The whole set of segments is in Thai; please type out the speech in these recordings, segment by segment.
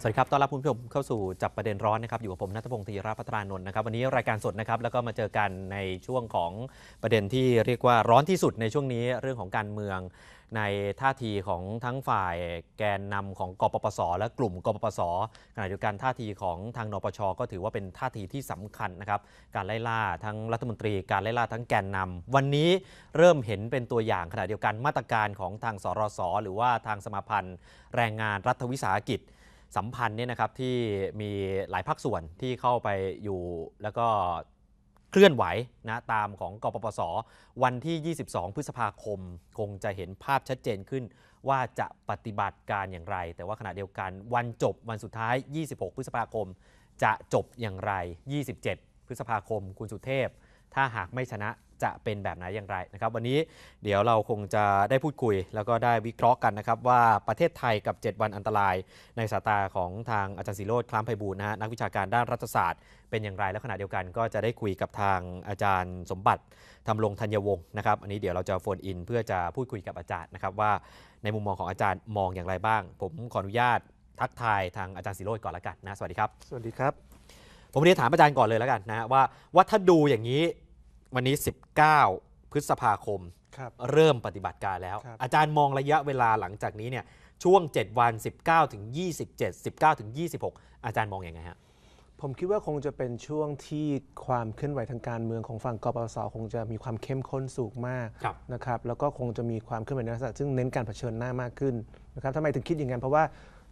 สวัสดีครับ ต้อนรับคุณผู้ชมเข้าสู่จับประเด็นร้อนนะครับ อยู่กับผมนัทพงศ์ธีรพัฒรานนท์นะครับ วันนี้รายการสดนะครับ แล้วก็มาเจอกันในช่วงของประเด็นที่เรียกว่าร้อนที่สุดในช่วงนี้เรื่องของการเมืองในท่าทีของทั้งฝ่ายแกนนำของกปปส และกลุ่มกปปสขณะเดียวกันท่าทีของทางนปช ก็ถือว่าเป็นท่าทีที่สำคัญนะครับ การไล่ล่าทั้งรัฐมนตรี การไล่ล่าทั้งแกนนำวันนี้เริ่มเห็นเป็นตัวอย่างขณะเดียวกันมาตรการของทางสรส หรือว่าทางสมาพันธ์ แรงงานรัฐวิสาหกิจ สัมพันธ์เนี่ยนะครับที่มีหลายภาคส่วนที่เข้าไปอยู่แล้วก็เคลื่อนไหวนะตามของกปปส วันที่ 22 พฤษภาคม คงจะเห็นภาพชัดเจนขึ้น ว่าจะปฏิบัติการอย่างไร แต่ว่าขณะเดียวกันวันจบวันสุดท้าย 26 พฤษภาคม จะจบอย่างไร 27 พฤษภาคม คุณสุเทพ ถ้าหากไม่ชนะ จะเป็นแบบไหนอย่างไรนะครับ วันนี้เดี๋ยวเราคงจะได้พูดคุย แล้วก็ได้วิเคราะห์กันนะครับ ว่าประเทศไทยกับ 7 วันอันตราย ในสายตาของทางอาจารย์สิโรธคล้ำไพบูลย์นะฮะนักวิชาการด้านรัฐศาสตร์เป็นอย่างไรและขณะเดียวกันก็จะได้คุยกับทางอาจารย์สมบัติทำรงธัญวงศ์นะครับ อันนี้เดี๋ยวเราจะโฟนอิน เพื่อจะพูดคุยกับอาจารย์นะครับว่าในมุมมองของอาจารย์มองอย่างไรบ้าง ผมขออนุญาตทักทายทางอาจารย์สิโรธก่อนละกันนะสวัสดีครับ สวัสดีครับ ผมเรียนถามอาจารย์ก่อนเลยแล้วกันนะว่าว่าถ้าดูอย่างนี้ วันนี้ 19 พฤษภาคมครับ เริ่มปฏิบัติการแล้ว ครับ อาจารย์มองระยะเวลาหลังจากนี้เนี่ยช่วง 7 วัน 19 ถึง 27 19 ถึง 26 อาจารย์มองอย่างไงฮะ ผมคิดว่าคงจะเป็นช่วงที่ความเคลื่อนไหวทางการเมืองของฝั่งกปปสคงจะมีความเข้มข้นสูงมากครับ นะครับ แล้วก็คงจะมีความเคลื่อนไหวในลักษณะซึ่งเน้นการเผชิญหน้ามากขึ้นนะครับทำไมถึงคิดอย่างนั้นเพราะว่า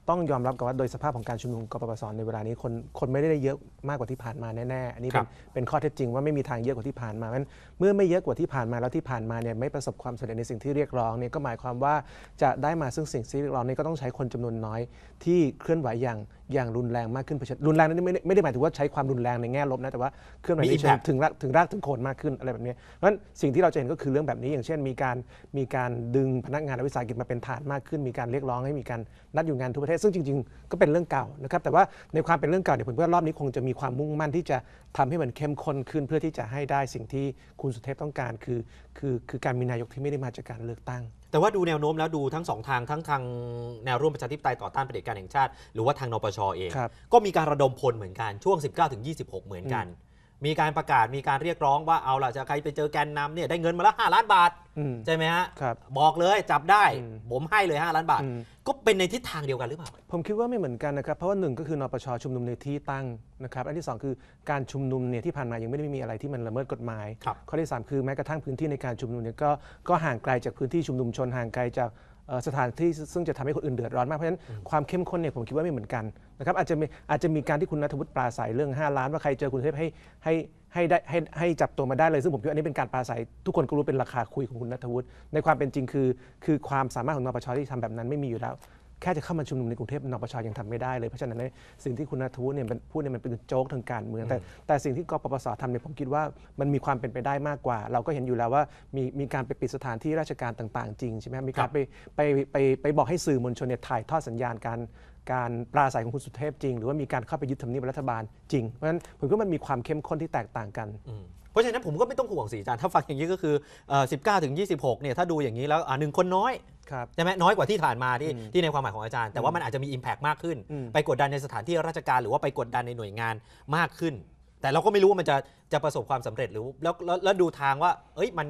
ต้องยอมรับกันว่าโดยสภาพของการชุมนุมกปปสในเวลานี้คนคนไม่ได้เยอะมากกว่าที่ผ่านมาแน่ๆอันนี้ครัเป็นบเป็นข้อเท็จจริงว่าไม่มีทางเยอะกว่าที่ผ่านมาเพราะฉะนั้นเมื่อไม่เยอะกว่าที่ผ่านมาแล้วที่ผ่านมาเนี่ยไม่ประสบความสำเร็จในสิ่งที่เรียกร้องเนี่ยก็หมายความว่าจะได้มาซึ่งสิ่งที่เรียกร้องนี้ก็ต้องใช้คนจำนวนน้อย ที่เคลื่อนไหวอย่างอย่างรุนแรงมากขึ้นเผชิญรุนแรงนั้นไม่ได้ไม่ได้หมายถึงว่าใช้ความรุนแรงในแง่ลบนะแต่ว่าเคลื่อนไหวมีในเชิง impact ถึงรากถึงรากถึงโคนมากขึ้นอะไรแบบนี้เพราะฉะนั้นสิ่งที่เราจะเห็นก็คือเรื่องแบบนี้ อย่างเช่น มีการมีการดึงพนักงานรัฐวิสาหกิจมาเป็นฐานมากขึ้น มีการเรียกร้องให้มีการนัดอยู่งานทุกประเทศซึ่งจริงๆ ก็เป็นเรื่องเก่านะครับแต่ว่าในความเป็นเรื่องเก่าเนี่ยผมคิดว่ารอบนี้คงจะมีความมุ่งมั่นที่จะทำให้มันเข้มข้นขึ้นเพื่อที่จะให้ได้สิ่งที่คุณสุเทพต้องการคือคือคือการมีนายกที่ไม่ได้มาจากการเลือกตั้ง แต่ว่าดูแนวโน้มแล้วดูทั้งสองทางทั้งทางแนวร่วมประชาธิปไตยต่อต้านเผด็จการแห่งชาติ หรือว่าทางนปชเองครับก็มีการระดมพลเหมือนกันช่วง 19ถึง26 เหมือนกัน มีการประกาศมีการเรียกร้องว่าเอาล่ะจะใครไปเจอแกนนำเนี่ยได้เงินมาละ5ล้านบาท อืม ใช่ไหมฮะครับบอกเลยจับได้ อืมผมให้เลย 5 ล้านบาท อืม ก็เป็นในทิศทางเดียวกันหรือเปล่า ผมคิดว่าไม่เหมือนกันนะครับ เพราะว่าหนึ่งก็คือนปชชุมนุมในที่ตั้งนะครับอันที่สองคือการชุมนุมเนี่ยที่ผ่านมายังไม่ได้มีอะไรที่มันละเมิดกฎหมาย ครับ ข้อที่สามคือแม้กระทั่งพื้นที่ในการชุมนุมเนี่ยก็ก็ห่างไกลจากพื้นที่ชุมนุมชนห่างไกลจากเอ่อ สถานที่ซึ่งจะทำให้คนอื่นเดือดร้อนมาก เพราะฉะนั้นความเข้มข้นเนี่ยผมคิดว่าไม่เหมือนกันนะครับอาจจะมีอาจจะมีการที่คุณนัทวุฒิปราศัยเรื่อง 5 ล้านว่าใครเจอคุณเทพให้ให้ให้ได้ให้ให้จับตัวมาได้เลยซึ่งผมคิดว่าอันนี้เป็นการปราศัยทุกคนก็รู้เป็นราคาคุยของคุณนัทวุฒิในความเป็นจริงคือ คือความสามารถของนปชที่ทำแบบนั้นไม่มีอยู่แล้ว แค่จะเข้ามาชุมนุมในกรุงเทพนปชยังทำไม่ได้เลยเพราะฉะนั้นเนี่ยสิ่งที่คุณนัทวุฒิเนี่ยเป็นพูดเนี่ยมันเป็นโจ๊กทางการเมือง แต่แต่สิ่งที่กปปสทำเนี่ยผมคิดว่ามันมีความเป็นไปได้มากกว่า เราก็เห็นอยู่แล้วว่ามีมีการไปปิดสถานที่ราชการต่างๆ จริงใช่ไหมมีการไปไปไปไปบอกให้สื่อมวลชนเนี่ยถ่ายทอดสัญญาณการการปราศัยของคุณสุเทพจริง หรือว่ามีการเข้าไปยึดทำเนียบรัฐบาลจริงเพราะฉะนั้นผมคิดว่ามันมีความเข้มข้นที่แตกต่างกันอืมเพ ราะฉะนั้นผมก็ไม่ต้องห่วงสิอาจารย์ถ้าฟังอย่างนี้ก็คือเอ่อ19ถึง26เนี่ยถ้าดูอย่างนี้แล้วอ่าหนึ่งคนน้อยครับใช่ไหมน้อยกว่าที่ผ่านมาที่อืมที่ในความหมายของอาจารย์ แต่ว่ามันอาจจะมี Impact มากขึ้นอืมไปกดดันในสถานที่ราชการ หรือว่าไปกดดันในหน่วยงานมากขึ้น แต่เราก็ไม่รู้ว่ามันจะจะประสบความสำเร็จหรือแล้วแล้วแล้วดูทางว่า เอ้ยมัน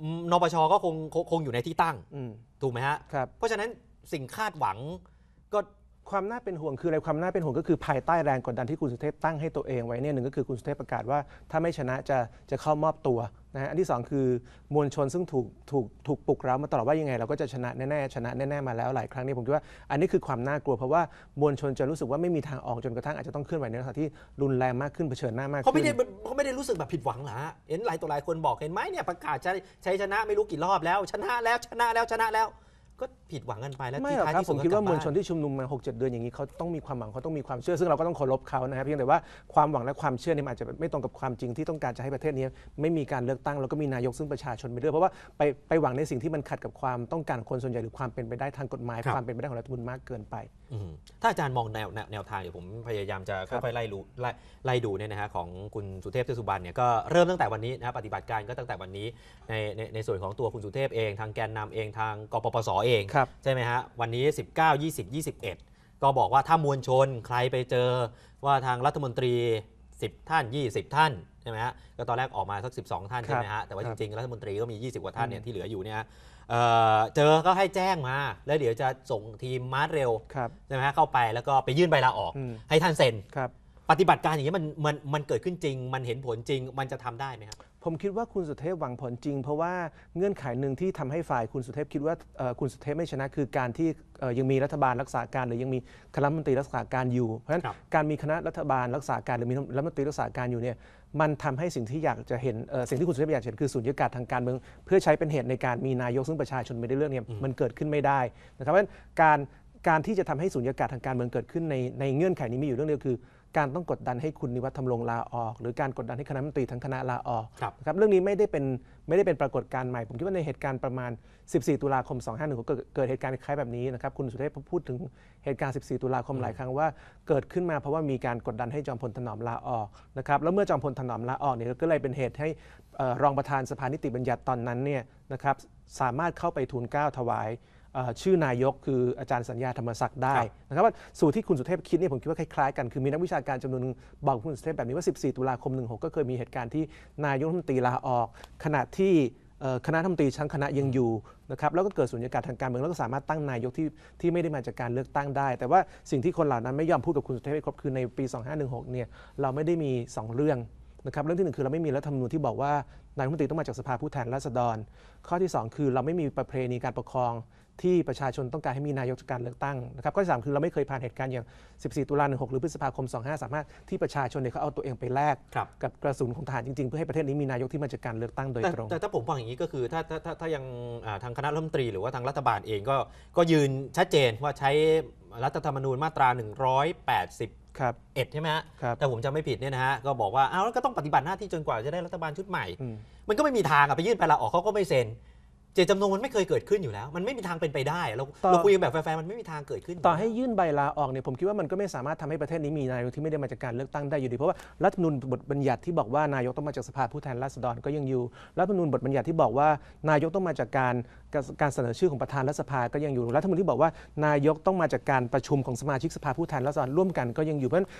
อืมนปชก็คงคงคงอยู่ในที่ตั้งอืมถูกไหมฮะครับเพราะฉะนั้นสิ่งคาดหวังก็ ความน่าเป็นห่วงคืออะไรความน่าเป็นห่วงก็คือภายใต้แรงกดดันที่คุณสุเทพตั้งให้ตัวเองไว้เนี่ยหนึ่งก็คือคุณสุเทพประกาศว่าถ้าไม่ชนะจะจะเข้ามอบตัวนะฮะอันที่สองคือมวลชนซึ่งถูกถูกถูกปลุกเร้ามาตลอดว่ายังไง เราก็จะชนะแน่ๆชนะแน่ๆมาแล้วหลายครั้งนี่ผมคิดว่าอันนี้คือความน่ากลัวเพราะว่ามวลชนจะรู้สึกว่าไม่มีทางออกจนกระทั่งอาจจะต้องเคลื่อนไหวในลักษณะที่รุนแรงมากขึ้นเผชิญหน้ามากเขาไม่ได้เขาไม่ได้รู้สึกแบบผิดหวังเหรอฮะเห็นหลายตัวหลายคนบอกเห็นไหมเนี่ยประกาศใช้ใช้ชนะไม่รู้กี่รอบแล้วชนะแล้วชนะแล้วชนะแล้ว ก็ผิดหวังกันไปแล้วไม่ที่หรอกท้ายครับที่ผสุดมก็คิดว่ากลับมวลบ้นชนที่ชุมนุมมา6 7เดือนอย่างนี้เขาต้องมีความหวังเขาต้องมีความเชื่อ ซึ่งเราก็ต้องเคารพเขานะครับเพียงแต่ว่าความหวังและความเชื่อเนี่ยมันอาจจะไม่ตรงกับความจริงที่ต้องการจะให้ประเทศนี้ ไม่มีการเลือกตั้งแล้วก็มีนายกซึ่งประชาชนไปด้วยเพราะว่าไปไปหวังในสิ่งที่มันขัดกับความต้องการของคนส่วนใหญ่หรือความเป็นไปได้ทางกฎหมายครับความเป็นไปได้ของรัฐธรรมนูญมากเกินไปอืมถ้าอาจารย์มองแนวแนวแนวทางเดี๋ยวผมพยายามจะครับค่อยๆไล่รู้ไล่ไล่ดูเนี่ยนะฮะของคุณสุเทพเทือกสุบรรณเนี่ยก็เริ่มตั้งแต่วันนี้นะปฏิบัติการก็ตั้งแต่วันนี้ในในในส่วนของตัวคุณสุเทพเองทางแกนนำเองทางกปปสเองครับใช่ไหมฮะวันนี้ 19 20 21 ก็บอกว่าถ้ามวลชนใครไปเจอว่าทางรัฐมนตรี 10 ท่าน 20 ท่านใช่ไหมฮะก็ตอนแรกออกมาสัก 12 ท่านใช่ไหมฮะแต่ว่าคจรับริงๆรัฐมนตรีก็มี 20 กว่าท่านเนี่ยอืมที่เหลืออยู่เนี่ยเอ่อเจอก็ให้แจ้งมา แล้วเดี๋ยวจะส่งทีมมาร์ชเร็วครับใช่ไหมฮะเข้าไปแล้วก็ไปยื่นใบลาออกอืมให้ท่านเซ็นครับปฏิบัติการอย่างนี้ยมันมันมันเกิดขึ้นจริง มันเห็นผลจริง มันจะทำได้ไหมครับ ผมคิดว่าคุณสุเทพหวังผลจริง เพราะว่าเงื่อนไขหนึ่งที่ทำให้ฝ่ายคุณสุเทพคิดว่าเอ่อคุณสุเทพไม่ชนะ คือการที่เอ่อยังมีรัฐบาลรักษาการ หรือยังมีคณะรัฐมนตรีรักษาการอยู่ เพราะฉะนั้นครับการมีคณะรัฐบาลรักษาการหรือมีรัฐมนตรีรักษาการอยู่เนี่ยมันทำให้สิ่งที่อยากจะเห็นเอ่อสิ่งที่คุณสุเทพอยากเห็นคือสุญญากาศทางการเมือง เพื่อใช้เป็นเหตุในการมีนายกซึ่งประชาชนไม่ได้เลือกเนี่ยมันเกิดขึ้นไม่ได้นะครับเพราะฉะนั้นการการที่จะทำให้สุญญากาศทางการเมืองเกิดขึ้นในในเงื่อนไขนี้มีอยู่เรื่องเดียวคือ การต้องกดดันให้คุณนิวัฒน์ทำรงลาออก หรือการกดดันให้คณะรัฐมนตรีทั้งคณะลาออกครับนะครับเรื่องนี้ไม่ได้เป็นไม่ได้เป็นปรากฏการณ์ใหม่ ผมคิดว่าในเหตุการณ์ประมาณ 14 ตุลาคม 2516เกิดเกิดเหตุการณ์คล้ายแบบนี้นะครับคุณสุเทพพูดถึงเหตุการณ์ 14 ตุลาคมหลายครั้งว่าเกิดขึ้นมาเพราะว่ามีการกดดันให้จอมพลถนอมลาออกนะครับแล้วเมื่อจอมพลถนอมลาออกเนี่ยก็เลยเป็นเหตุให้เอ่อรองประธานสภานิติบัญญัติตอนนั้นเนี่ยนะครับสามารถเข้าไปทูลเกล้าถวายเอ่อ ชื่อนายกคืออาจารย์สัญญาธรรมศักดิ์ได้ครับนะครับว่าสูตรที่คุณสุเทพคิดเนี่ยผมคิดว่าคล้ายๆกันคือมีนักวิชาการจำนวนหนึงบอกคุณสุเทพแบบนี้ว่า 14 ตุลาคม 16 ก็เคยมีเหตุการณ์ที่นายกรัฐมนตรีลาออก ขณะที่เอ่อคณะรัฐมนตรีชั้นคณะยังอยู่นะครับแล้วก็เกิดสุญญากาศทางการเมืองแล้วก็สามารถตั้งนายกที่ที่ไม่ได้มาจากการเลือกตั้งได้ แต่ว่าสิ่งที่คนเหล่านั้นไม่ยอมพูดกับคุณสุเทพให้ครบคือในปี 2516 เนี่ยเราไม่ได้มี 2 เรื่องนะครับเรื่องที่หนึ่งคือเราไม่มีรัฐธรรมนูญที่บอกว่านายกรัฐมนตรีต้องมาจากสภาผู้แทนราษฎร ข้อที่สองคือเราไม่มีประเพณีการปกครอง ที่ประชาชนต้องการให้มีนายกจากการเลือกตั้งนะครับข้อที่สามคือเราไม่เคยผ่านเหตุการณ์อย่าง 14 ตุลา16 หรือพฤษภาคม 25 สามารถที่ประชาชนเนี่ยเขาเอาตัวเองไปแลกครับกับกระสุนของทหารจริงๆ เพื่อให้ประเทศนี้มีนายกที่มาจากการเลือกตั้งโดยแต่ตรง แต่ถ้าผมฟังอย่างนี้ก็คือถ้าถ้าถ้าถ้ายังอ่าทางคณะรัฐมนตรีหรือว่าทางรัฐบาลเองก็ก็ยืนชัดเจนว่าใช้รัฐธรรมนูญมาตรา 181ครับใช่ไหมฮะครับแต่ผมจำไม่ผิดเนี่ยนะฮะ ก็บอกว่า อ้าว แล้วก็ต้องปฏิบัติหน้าที่จนกว่าจะได้รัฐบาลชุดใหม่อืมมันก็ไม่มีทางอะไปยื่นไปลาออกเขาก็ไม่เซ็น เจตจำนงมันไม่เคยเกิดขึ้นอยู่แล้ว มันไม่มีทางเป็นไปได้ เราต่อ เราคุยกันแบบแฟร์ๆมันไม่มีทางเกิดขึ้นยู่ต่อให้แล้วยื่นใบลาออกเนี่ยผมคิดว่ามันก็ไม่สามารถทำให้ประเทศนี้มีนายกที่ไม่ได้มาจากการเลือกตั้งได้อยู่ดีเพราะว่ารัฐธรรมนูญบทบัญญัติที่บอกว่านายกต้องมาจากสภาผู้แทนราษฎรก็ยังอยู่รัฐธรรมนูญบทบัญญัติที่บอกว่านายกต้องมาจากการการการเสนอชื่อของประธานรัฐสภาก็ยังอยู่รัฐธรรมนูญที่บอกว่านายกต้องมาจากการประชุมของสมาชิกสภาผู้แทนราษฎรร่วมกันก็ยังอยู่เพราะฉะนั้น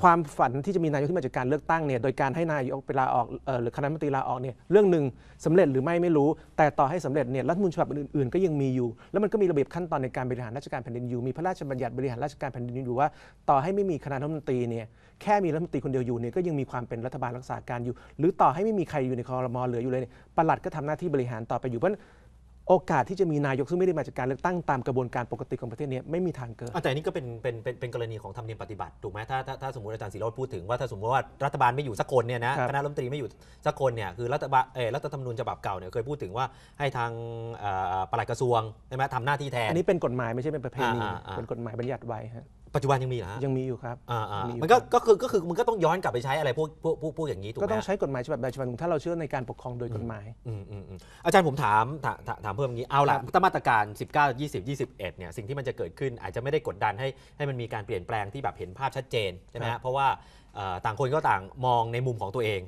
ความฝันที่จะมีนายกที่มาจากการเลือกตั้งเนี่ยโดยการให้นายกไปลาออกออหรือคณะมนตรีลาออกเนี่ยเรื่องหนึ่งสำเร็จหรือไม่ไม่รู้ แต่ต่อให้สำเร็จเนี่ยรัฐมนูญฉบับอื่นๆก็ยังมีอยู่ แล้วมันก็มีระเบียบขั้นตอนในการบริหารราชการแผ่นดินอยู่มีพระราชบัญญัติบริหารราชการแผ่นดินอยู่ว่า ต่อให้ไม่มีคณะรัฐมนตรีเนี่ยแค่มีรัฐมนตรีคนเดียวอยู่เนี่ยก็ยังมีความเป็นรัฐบาลรักษาการอยู่ หรือต่อให้ไม่มีใครอยู่ในคอรมอเหลืออยู่เลยเนี่ยปลัดก็ทำหน้าที่บริหารต่อไปอยู่เพราะ โอกาสที่จะมีนายกซึ่งไม่ได้มาจากการเลือกตั้งตามกระบวนการปกติของประเทศเนี้ไม่มีทางเกิดอะแต่อันนี้ก็เป็นเป็นเป็นเป็นกรณีของธรรมเนียมปฏิบัติถูกไหมถ้าถ้าถ้าสมมติอาจารย์ศิโรจน์พูดถึงว่าถ้าสมมติว่ารัฐบาลไม่อยู่สักคนเนี่ยนะครับคณะรัฐมนตรีไม่อยู่สักคนเนี่ยคือรัฐบาลเออรัฐธรรมนูญฉบับเก่าเนี่ยเคยพูดถึงว่าให้ทางเอ่อปลัดกระทรวงใช่ไหมทำหน้าที่แทนอันนี้เป็นกฎหมายไม่ใช่เป็นประเพณีอ่าอ่าเป็นกฎหมายบัญญัติไว้ฮะ ปัจจุบันยังมีเหรอฮะยังมีอยู่ครับอ่าอ่ามีอยู่มันก็ครับก็คือก็คือมันก็ต้องย้อนกลับไปใช้อะไรพวกพวกพวกพวกอย่างนี้ถูกไหก็มต้องฮะ ใช้กฎหมายฉบับใดฉบับหนึ่งถ้าเราเชื่อในการปกครองโดยกฎหมาย อืมอืมอืมอาจารย์ผมถามถามถามถามเพิ่มอย่างนี้เอาละครับ ถ้ามาตรการ 19 20 21เนี่ยสิ่งที่มันจะเกิดขึ้นอาจจะไม่ได้กดดันให้ให้มันมีการเปลี่ยนแปลงที่แบบเห็นภาพชัดเจนใช่ไหมครัฮะบเพราะว่าเอ่อต่างคนก็ต่างมองในมุมของตัวเอง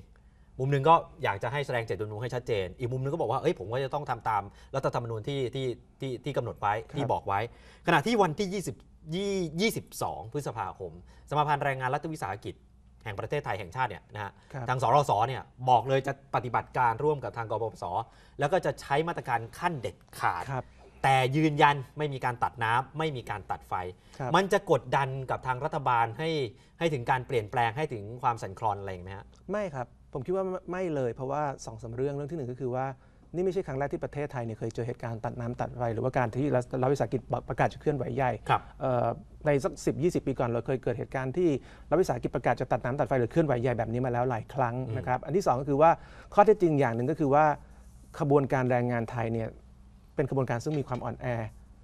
มุมหนึ่งก็อยากจะให้แสดงเจตจำนงให้ชัดเจน อีกมุมหนึงก็บอกว่าเอ้ยผมก็จะต้องทำตามรัฐธรรมนูญที่ที่ที่ที่กำหนดไว้ที่บอกไว้ ขณะที่วันที่20 20 22 พฤษภาคม สมาพันธ์แรงงานรัฐวิสาหกิจ แห่งประเทศไทยแห่งชาติเนี่ยนะฮะครับทางสรสเนี่ยบอกเลยจะปฏิบัติการร่วมกับทางกปปสแล้วก็จะใช้มาตรการขั้นเด็ดขาดครับแต่ยืนยันไม่มีการตัดน้ำไม่มีการตัดไฟครับมันจะกดดันกับทางรัฐบาลให้ให้ถึงการเปลี่ยนแปลงให้ถึงความสั่นคลอนอะไรอย่างไหมฮะไม่ครับ ผมคิดว่าไม่ไม่เลยเพราะว่าสองสามเรื่องเรื่องที่หนึ่งก็คือว่า นี่ไม่ใช่ครั้งแรกที่ประเทศไทยเนี่ยเคยเจอเหตุการณ์ตัดน้ำตัดไฟหรือว่าการที่รัฐรัฐวิสาหกิจประกาศจะเคลื่อนไหวใหญ่ครับเอ่อในสักสิบยีปีก่อนเราเคยเกิดเหตุการณ์ที่รัฐวิสาหกิจประกาศจะตัดน้ำตัดไฟหรือเคลื่อนไหวใหญ่แบบนี้มาแล้วหลายครั้งนะครับอันที่สองก็คือว่าข้อเท็จจริงอย่างหนึ่งก็คือว่าขบวนการแรงงานไทยเนี่ยเป็นขบวนการซึ่งมีความอ่อนแอ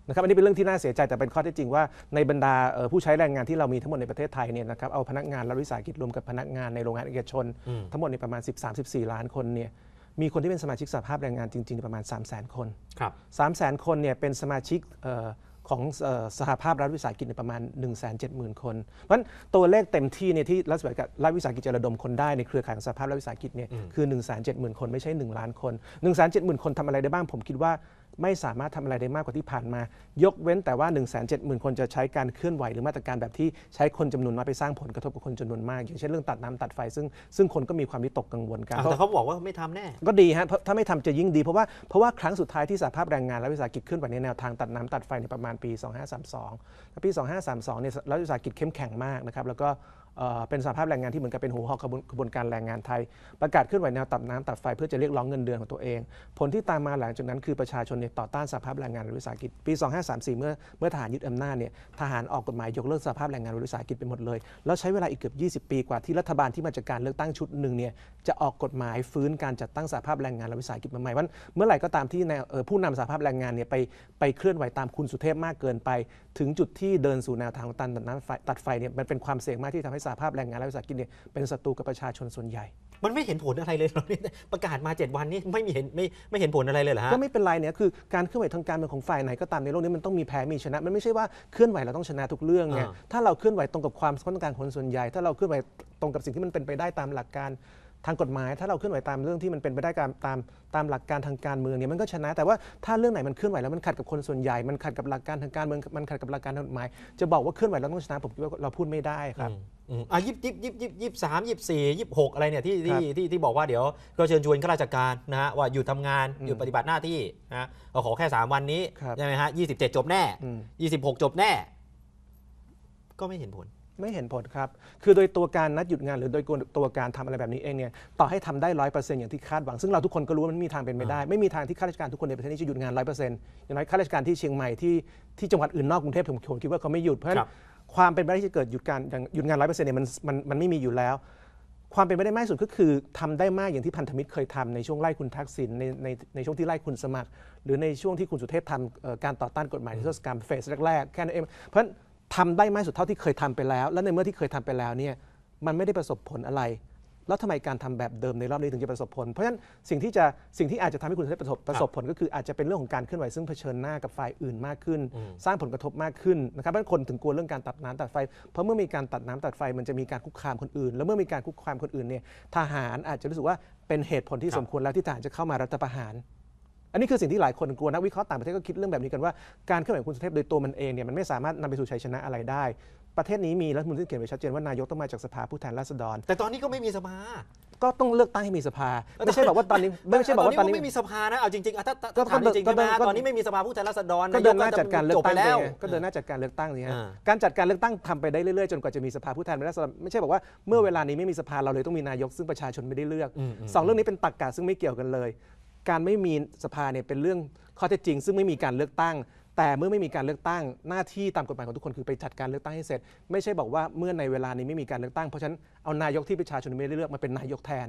นะครับอันนี้เป็นเรื่องที่น่าเสียใจแต่เป็นข้อเท็จจริงว่าในบรรดาเอ่อผู้ใช้แรงงานที่เรามีทั้งหมดในประเทศไทยเนี่ยนะครับเอาพนักงานรัฐวิสาหกิจรวมกับพนักงานในโรงงานเอกชนอืมทั้งหมดในประมาณ 13-14 ล้านคนเนี่ย มีคนที่เป็นสมาชิกสหภาพแรงงานจริง ๆ ประมาณ 3 0 0 0 0 0 คนครับ3 0 0 0 0 0 คนเนี่ยเป็นสมาชิกเอ่อของเอ่อสหภาพรัฐวิสาหกิจในยประมาณ 1 7 0 0 0 0 คน เพราะฉะนั้นตัวเลขเต็มที่เนี่ยที่รัฐวิสาหกิจรัฐวิสาหกิจจะระดมคนได้ในเครือข่ายของสหภาพรัฐวิสาหกิจเนี่ยอืมคือ 1 7 0 0 0 0 คนไม่ใช่ 1 ล้านคน 1 7 0 0 0 0 คนทำอะไรได้บ้างผมคิดว่า ไม่สามารถทำอะไรได้มากกว่าที่ผ่านมา ยกเว้นแต่ว่า 1 7 0 0 0 0 คนจะใช้การเคลื่อนไหวหรือมาตรการแบบที่ใช้คนจำนวนน้อยไปสร้างผลกระทบกับคนจำนวนมาก อย่างเช่นเรื่องตัดน้ำตัดไฟ ซึ่งซึ่งคนก็มีความวิตกกังวลกันอะแต่เขาบอกว่าไม่ทำแน่ ก็ดีฮะเพราะถ้าไม่ทำจะยิ่งดีเพราะว่าเพราะว่าครั้งสุดท้ายที่สหภาพแรงงานและวิสาหกิจขึ้นไปในแนวทางตัดน้ำตัดไฟในประมาณปี 2532แล้วปี 2532เนี่ยรัฐวิสาหกิจเข้มแข็งมากนะครับแล้วก็ เป็นสภาพแรงงานที่เหมือนกับเป็นหัวหอกกระบวนการแรงงานไทย ประกาศขึ้นไหวแนวตัดน้ำตัดไฟเพื่อจะเรียกร้องเงินเดือนของตัวเอง ผลที่ตามมาหลังจากนั้นคือประชาชนเนี่ยต่อต้านสภาพแรงงานและวิสาหกิจปี 2534 เมื่อเมื่อทหารยึดอำนาจเนี่ยทหารออกกฎหมายยกเลิกสภาพแรงงานและวิสาหกิจไปหมดเลย แล้วใช้เวลาอีกเกือบ 20 ปีกว่าที่รัฐบาลที่มาจากการเลือกตั้งชุดหนึ่งเนี่ยจะออกกฎหมายฟื้นการจัดตั้งสภาพแรงงานและวิสาหกิจมาใหม่ว่าเมื่อไหร่ก็ตามที่แนวผู้นำสภาพแรงงานเนี่ยไปไปเคลื่อนไหวตามคุณสุเทพมากเกินไป ถึงจุดที่เดินสู่แนวทางตันตัดน้ำไฟตัดไฟเนี่ยมันเป็นความเสี่ยงมากที่ทำให้สหภาพแรงงานและวิสาหกิจเนี่ยเป็นศัตรูกับประชาชนส่วนใหญ่ มันไม่เห็นผลอะไรเลยเหรอเนี่ยประกาศมา 7 วันนี่ไม่มีเห็นไม่ไม่เห็นผลอะไรเลยเหรอฮะก็ไม่เป็นไรเนี่ยคือการเคลื่อนไหวทางการเมืองของฝ่ายไหนก็ตามในโลกนี้มันต้องมีแพ้มีชนะ มันไม่ใช่ว่าเคลื่อนไหวเราต้องชนะทุกเรื่องไงอ่าถ้าเราเคลื่อนไหวตรงกับความต้องการของคนส่วนใหญ่ ถ้าเราเคลื่อนไหวตรงกับสิ่งที่มันเป็นไปได้ตามหลักการทางกฎหมาย ถ้าเราเคลื่อนไหวตามเรื่องที่มันเป็นไปได้ตามตามตามหลักการทางการเมืองเนี่ยมันก็ชนะ แต่ว่าถ้าเรื่องไหนมันเคลื่อนไหวแล้วมันขัดกับคนส่วนใหญ่ มันขัดกับหลักการทางการเมืองมันขัดกับหลักการทางกฎหมาย จะบอกว่าเคลื่อนไหวเราต้องชนะผมคิดว่าเราพูดไม่ได้ครับ อืมอืมอะยิบยิบยิบยิบยิบสามยิบสี่ยิบหกอะไรเนี่ยที่ครัที่บที่ที่บอกว่าเดี๋ยวก็เชิญชวนข้าราชการนะฮะว่าหยุดทำงานอืมหยุดปฏิบัติหน้าที่นะเอาขอแค่ 3 วันนี้ครับใช่ไหมฮะยี่สิบเจ็ดจบแน่ อืม ยี่สิบหกจบแน่ ก็ไม่เห็นผล ไม่เห็นผลครับ คือโดยตัวการนัดหยุดงานหรือโดยตัวการทำอะไรแบบนี้เองเนี่ย ต่อให้ทำได้ร้อยเปอร์เซ็นต์อย่างที่คาดหวัง ซึ่งเราทุกคนก็รู้ว่ามันไม่มีทางเป็นไปได้ ไม่มีทางที่ข้าราชการทุกคนในประเทศนี้จะหยุดงานร้อยเปอร์เซ็นต์อย่างน้อยข้าราชการที่เชียงใหม่ที่ที่จังหวัดอื่นนอกกรุงเทพผมผมคิดว่าเขาไม่หยุด เพราะฉะนั้ครันบ ความเป็นไปได้ที่จะเกิดหยุดการหยุดงานร้อยเปอร์เซ็นต์เนี่ยมันมันมันไม่มีอยู่แล้ว ความเป็นไปได้มากที่สุดก็คือทำได้มากอย่างที่พันธมิตรเคยทำในช่วงไล่คุณทักษิณในในในช่วงที่ไล่คุณสมัคร หรือในช่วงที่คุณสุเทพทำเอ่อการต่อต้านกฎหมายนิรโทษกรรมเฟสแรกๆแค่นั้นเองเพราะฉะนั้นทำได้มากที่สุดเท่าที่เคยทำไปแล้ว และในเมื่อที่เคยทำไปแล้วเนี่ยมันไม่ได้ประสบผลอะไร แล้วทำไมการทำแบบเดิมในรอบนี้ถึงจะประสบผล เพราะฉะนั้นสิ่งที่จะสิ่งที่อาจจะทำให้คุณสุเทพประสบประสบผลก็คืออาจจะเป็นเรื่องของการเคลื่อนไหวซึ่งเผชิญหน้ากับฝ่ายอื่นมากขึ้น สร้างผลกระทบมากขึ้นนะครับเพราะฉะนั้นคนถึงกลัวเรื่องการตัดน้ำตัดไฟ เพราะเมื่อมีการตัดน้ำตัดไฟมันจะมีการคุกคามคนอื่น แล้วเมื่อมีการคุกคามคนอื่นเนี่ยทหารอาจจะรู้สึกว่าเป็นเหตุผลที่ครับสมควรแล้วที่ทหารจะเข้ามารัฐประหาร อันนี้คือสิ่งที่หลายคนกลัวนักวิเคราะห์ต่างประเทศก็คิดเรื่องแบบนี้กันว่าการเคลื่อนไหวของคุณสุเทพโดยตัวมันเองเนี่ยมันไม่สามารถนำไปสู่ชัยชนะอะไรได้ ประเทศนี้มีรัฐธรรมนูญที่เขียนไว้ชัดเจนว่านายกต้องมาจากสภาผู้แทนราษฎร แต่ตอนนี้ก็ไม่มีสภาก็ต้องเลือกตั้งให้มีสภา ไม่ใช่บอกว่าตอนนี้ไม่ใช่บอกว่าตอนนี้ไม่มีสภานะเอาจริงๆอะถ้าถ้าก็ถ้าถามจริงๆก็ใช่ไหมเดินฮะก็ตอนนี้ไม่มีสภาผู้แทนราษฎรก็เดินหน้าายจัดการเลือจกบไปตั้งแล้วไงก็เดินหน้าจัดการเลือกตั้งนี่ฮะอ่าการจัดการเลือกตั้งทำไปได้เรื่อยๆจนกว่าจะมีสภาผู้แทนราษฎรไม่ใช่บอกว่าเมื่อเวลานี้ไม่มีสภาเราเลยต้องมีนายกซึ่งประชาชนไม่ได้เลือกอืมอืมสองเรื่องนี้เป็นตรรกะซึ่งไม่เกี่ยวกันเลย การไม่มีสภาเนี่ยเป็นเรื่องข้อเท็จจริง ซึ่งไม่มีการเลือกตั้ง แต่เมื่อไม่มีการเลือกตั้งหน้าที่ตามกฎหมายของทุกคนคือไปจัดการเลือกตั้งให้เสร็จ ไม่ใช่บอกว่าเมื่อในเวลานี้ไม่มีการเลือกตั้งเพราะฉะนั้นเอานายกที่ประชาชนไม่ได้เลือกมาเป็นนายกแทน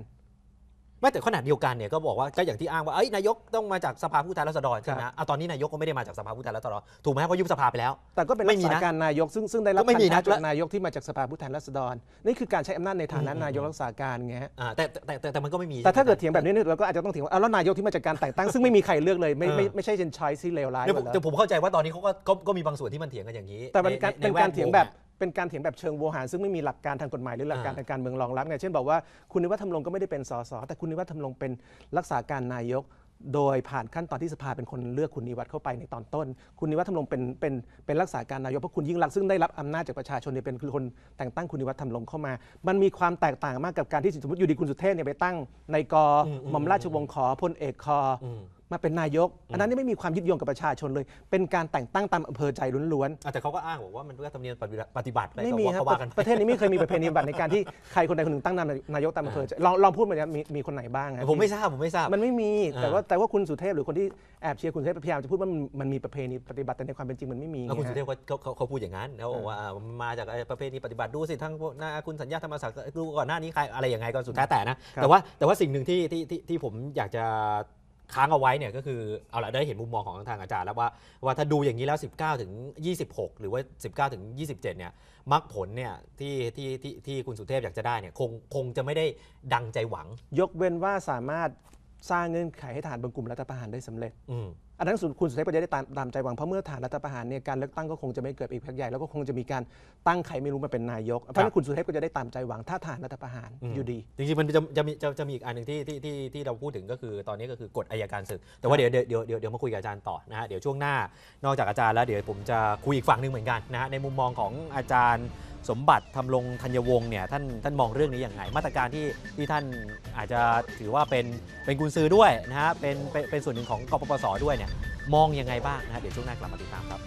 ไม่แต่ขนาดเดียวกันเนี่ยก็บอกว่าก็อย่างที่อ้างว่าเอ้ยนายกต้องมาจากสภาผู้แทนราษฎรใช่ไหมครับอะตอนนี้นายกก็ไม่ได้มาจากสภาผู้แทนราษฎรถูกไหมเพราะยุบสภาไปแล้ว แต่ก็เป็นไม่รักมีษานะการนายกซึ่งซึ่งได้รับก็ไม่มีการนะท้าจากและนายกที่มาจากสภาผู้แทนราษฎร นี่คือการใช้อำนาจในฐานะนายกรักษาการไงฮะอ่าแต่แต่แต่แต่มันก็ไม่มีแต่ถ้าใช่ไหมเกิดเถียงแบบนี้เนี่ยเราก็อาจจะต้องเถียงว่าเอาแล้วนายกที่มาจากการแต่งตั้งซึ่งไม่มีใครเลือกเลยไม่ไม่เออไม่ใช่เป็นช้อยที่เลวร้ายเนี่ยหผมมดแล้วแต่ผมเข้าใจว่าตอนนี้เขาก็ก็ก็มีบางส่วนที่มันเถียงกันอย่างนี้ แต่เป็นการในในเป็นแวการดเถียงวแบบอะ เป็นการเถียงแบบเชิงโวหารซึ่งไม่มีหลักการทางกฎหมายหรือหลักการอ่าทางการเมืองรองรับไงเช่นบอกว่าคุณนิวัฒน์ทำรงก็ไม่ได้เป็นสสแต่คุณนิวัฒน์ทำรงเป็นรักษาการนายก โดยผ่านขั้นตอนที่สภาเป็นคนเลือกคุณนิวัฒน์เข้าไปในตอนต้น คุณนิวัฒน์ทำรงเป็นเป็นเป็นรักษาการนายกเพราะคุณยิ่งรักษณ์ซึ่งได้รับอำนาจจากประชาชนเนี่ยเป็นคือคนแต่งตั้งคุณนิวัฒน์ทำรงเข้ามา มันมีความแตกต่างมากกับการที่สมมติอยู่ดีคุณสุเทพเนี่ยไปตั้งในกออืมอืมหม่อมราชวงศ์ขอพลเอกคอออื มมาเป็นนายก อันนั้นนี่ไม่มีความยึดโยงกับประชาชนเลย เป็นการแต่งตั้งตามอำเภอใจล้วนๆอะแต่เขาก็อ้างบอกว่ามันเป็นธรรมเนียมปฏิบัติปฏิบัติอะไรไม่ก็มีว่าครับเขาว่ากันประเทศนี้ไม่เคยมีประเพณีบัตรในการที่ใครคนใดคนหนึ่งตั้งนามนายกตามอำเภอใจลองลองพูดมาเนี่ยมีมีคนไหนบ้างฮะผมไม่ทราบผมไม่ทราบมันไม่มีอ่าแต่ว่าแต่ว่าคุณสุเทพหรือคนที่แอบเชียร์คุณสุเทพพยายามจะพูดว่ามันมันมีประเพณีปฏิบัติแต่ในความเป็นจริงมันไม่มีแล้วคุณไงสุฮะเทพเขาเขาเขาพูดอย่างนั้นเขาบอกว่าอ่ามันมาจากไอ้ประเพณีปฏิบัติดูสิทั้งพวกหน้าคุณสัญญาธรรมศักดิ์ดูก่อนหน้านี้ใครอะไรยังไงก็สุดแท้แต่นะครับแต่ว่าแต่ว่าสิ่งหนึ่งที่ที่ที่ที่ผมอยากจะ ค้างเอาไว้เนี่ยก็คือเอาละได้เห็นมุมมองของทางอาจารย์แล้วว่าว่าถ้าดูอย่างนี้แล้ว 19 ถึง 26 หรือว่า 19 ถึง 27 เนี่ยมรรคผลเนี่ยที่ที่ที่ที่คุณสุเทพอยากจะได้เนี่ยคงคงจะไม่ได้ดังใจหวัง ยกเว้นว่าสามารถสร้างเงื่อนไขให้ฐานบางกลุ่มรัฐประหารได้สำเร็จ อืมอันนั้นคุณสุเทพก็จะได้ตามตามใจหวังเพราะเมื่อฐานรัฐประหารเนี่ยการเลือกตั้งก็คงจะไม่เกิดอีกพักใหญ่แล้วก็คงจะมีการตั้งใครไม่รู้มาเป็นนายกเพราะฉะนั้นคุณสุเทพก็จะได้ตามใจหวังถ้าฐานรัฐประหารอยู่ดี จริงๆมันจะจะมีจะจะมีอีกอันหนึ่งที่ที่ที่ที่เราพูดถึงก็คือตอนนี้ก็คือกฎอายการศึก แต่ว่าเดี๋ยวเดี๋ยวเดี๋ยวเดี๋ยวเดี๋ยวมาคุยกับอาจารย์ต่อนะฮะเดี๋ยวช่วงหน้านอกจากอาจารย์แล้วเดี๋ยวผมจะคุยอีกฝั่งหนึ่งเหมือนกันนะฮะในมุมมองของอาจารย์ สมบัติทำรงธัญวงศ์เนี่ยท่านท่านมองเรื่องนี้อย่างไรมาตรการที่ที่ท่านอาจจะถือว่าเป็นเป็นกุญซือด้วยนะฮะเป็นเป็นเป็นส่วนหนึ่งของกปปสด้วยเนี่ยมองยังไงบ้างนะฮะเดี๋ยวช่วงหน้ากลับมาติดตามครับ